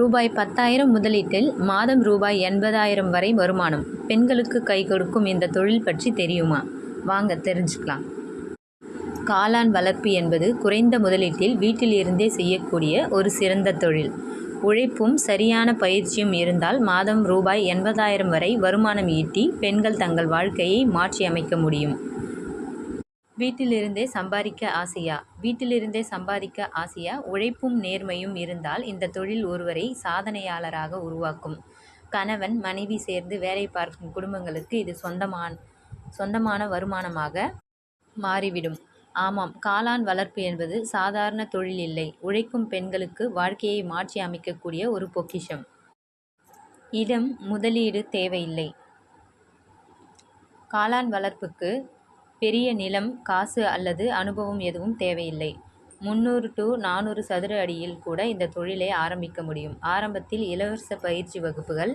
ரூபாய் பத்தாயிரம் முதலீட்டில் மாதம் ரூபாய் எண்பதாயிரம் வரை வருமானம் பெண்களுக்கு கை கொடுக்கும் இந்த தொழில் பற்றி தெரியுமா? வாங்க தெரிஞ்சுக்கலாம். காளான் வளர்ப்பு என்பது குறைந்த முதலீட்டில் வீட்டில் இருந்தே செய்யக்கூடிய ஒரு சிறந்த தொழில். உழைப்பும் சரியான பயிற்சியும் இருந்தால் மாதம் ரூபாய் எண்பதாயிரம் வரை வருமானம் ஈட்டி பெண்கள் தங்கள் வாழ்க்கையை மாற்றி அமைக்க முடியும். வீட்டிலிருந்தே சம்பாதிக்க ஆசையா? வீட்டிலிருந்தே சம்பாதிக்க ஆசையா? உழைப்பும் நேர்மையும் இருந்தால் இந்த தொழில் ஒருவரை சாதனையாளராக உருவாக்கும். கணவன் மனைவி சேர்ந்து வேலை பார்க்கும் குடும்பங்களுக்கு இது சொந்தமான சொந்தமான வருமானமாக மாறிவிடும். ஆமாம் காளான் வளர்ப்பு என்பது சாதாரண தொழில் இல்லை. உழைக்கும் பெண்களுக்கு வாழ்க்கையை மாற்றி அமைக்கக்கூடிய ஒரு பொக்கிஷம். இடம் முதலீடு தேவையில்லை. காளான் வளர்ப்புக்கு பெரிய நிலம் காசு அல்லது அனுபவம் எதுவும் தேவையில்லை. முந்நூறு டு நானூறு சதுர அடியில் கூட இந்த தொழிலை ஆரம்பிக்க முடியும். ஆரம்பத்தில் இலவச பயிற்சி வகுப்புகள்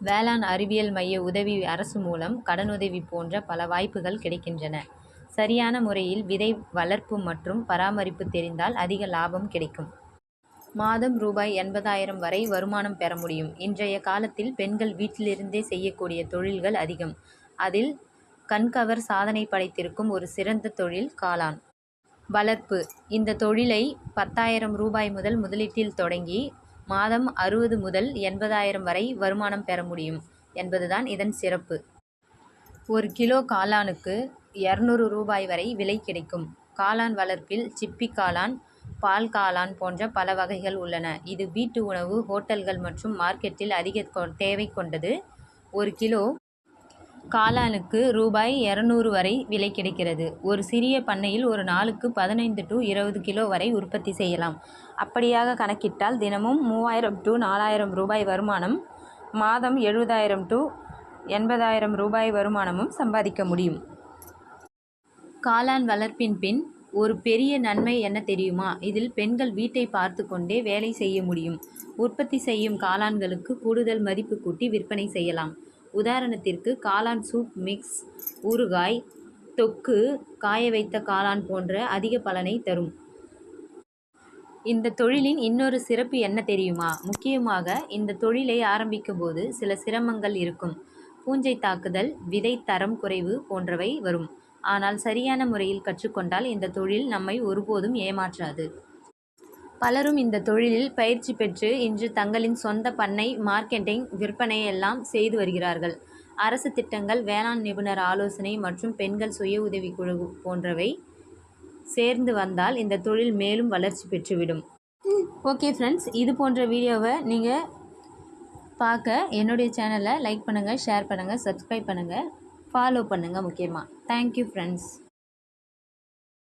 வேளாண் அறிவியல் மைய உதவி அரசு மூலம் கடனுதவி போன்ற பல வாய்ப்புகள் கிடைக்கின்றன. சரியான முறையில் விதை வளர்ப்பு மற்றும் பராமரிப்பு தெரிந்தால் அதிக லாபம் கிடைக்கும். மாதம் ரூபாய் எண்பதாயிரம் வரை வருமானம் பெற முடியும். இன்றைய காலத்தில் பெண்கள் வீட்டிலிருந்தே செய்யக்கூடிய தொழில்கள் அதிகம். அதில் கண்கவர் சாதனை படைத்திருக்கும் ஒரு சிறந்த தொழில் காளான். வளர்ப்பு. இந்த தொழிலை பத்தாயிரம் ரூபாய் முதல் முதலீட்டில் தொடங்கி மாதம் அறுபது முதல் எண்பதாயிரம் வரை வருமானம் பெற முடியும் என்பதுதான் இதன் சிறப்பு. ஒரு கிலோ காளானுக்கு இரநூறு ரூபாய் வரை விலை கிடைக்கும். காளான் வளர்ப்பில் சிப்பி காளான் பால் காளான் போன்ற பல வகைகள் உள்ளன. இது வீட்டு உணவு ஹோட்டல்கள் மற்றும் மார்க்கெட்டில் அதிக தேவை கொண்டது. ஒரு கிலோ காளானுக்கு ரூபாய் இரநூறு வரை விலை கிடைக்கிறது. ஒரு சிறிய பண்ணையில் ஒரு நாளுக்கு பதினைந்து டு இருபது கிலோ வரை உற்பத்தி செய்யலாம். அப்படியாக கணக்கிட்டால் தினமும் மூவாயிரம் டு நாலாயிரம் ரூபாய் வருமானம் மாதம் எழுபதாயிரம் டு எண்பதாயிரம் ரூபாய் வருமானமும் சம்பாதிக்க முடியும். காளான் வளர்ப்பின் பின் ஒரு பெரிய நன்மை என்ன தெரியுமா? இதில் பெண்கள் வீட்டை பார்த்து கொண்டே வேலை செய்ய முடியும். உற்பத்தி செய்யும் காளான்களுக்கு கூடுதல் மதிப்பு கூட்டி விற்பனை செய்யலாம். உதாரணத்திற்கு காளான் சூப் மிக்ஸ் ஊறுகாய் தொக்கு காய வைத்த காளான் போன்ற அதிக பலனை தரும். இந்த தொழிலின் இன்னொரு சிறப்பு என்ன தெரியுமா? முக்கியமாக இந்த தொழிலை ஆரம்பிக்கும் போது சில சிரமங்கள் இருக்கும். பூஞ்சை தாக்குதல் விதை தரம் குறைவு போன்றவை வரும். ஆனால் சரியான முறையில் கற்றுக்கொண்டால் இந்த தொழில் நம்மை ஒருபோதும் ஏமாற்றாது. பலரும் இந்த தொழிலில் பயிற்சி பெற்று இன்று தங்களின் சொந்த பண்ணை மார்க்கெட்டிங் விற்பனை எல்லாம் செய்து வருகிறார்கள். அரசு திட்டங்கள் வேளாண் நிபுணர் ஆலோசனை மற்றும் பெண்கள் சுய உதவி குழு போன்றவை சேர்ந்து வந்தால் இந்த தொழில் மேலும் வளர்ச்சி பெற்றுவிடும். ஓகே ஃப்ரெண்ட்ஸ் இது போன்ற வீடியோவை நீங்கள் பார்க்க என்னுடைய சேனலை லைக் பண்ணுங்கள் ஷேர் பண்ணுங்கள் சப்ஸ்கிரைப் பண்ணுங்கள் ஃபாலோ பண்ணுங்கள் முக்கியமாக தேங்க்யூ ஃப்ரெண்ட்ஸ்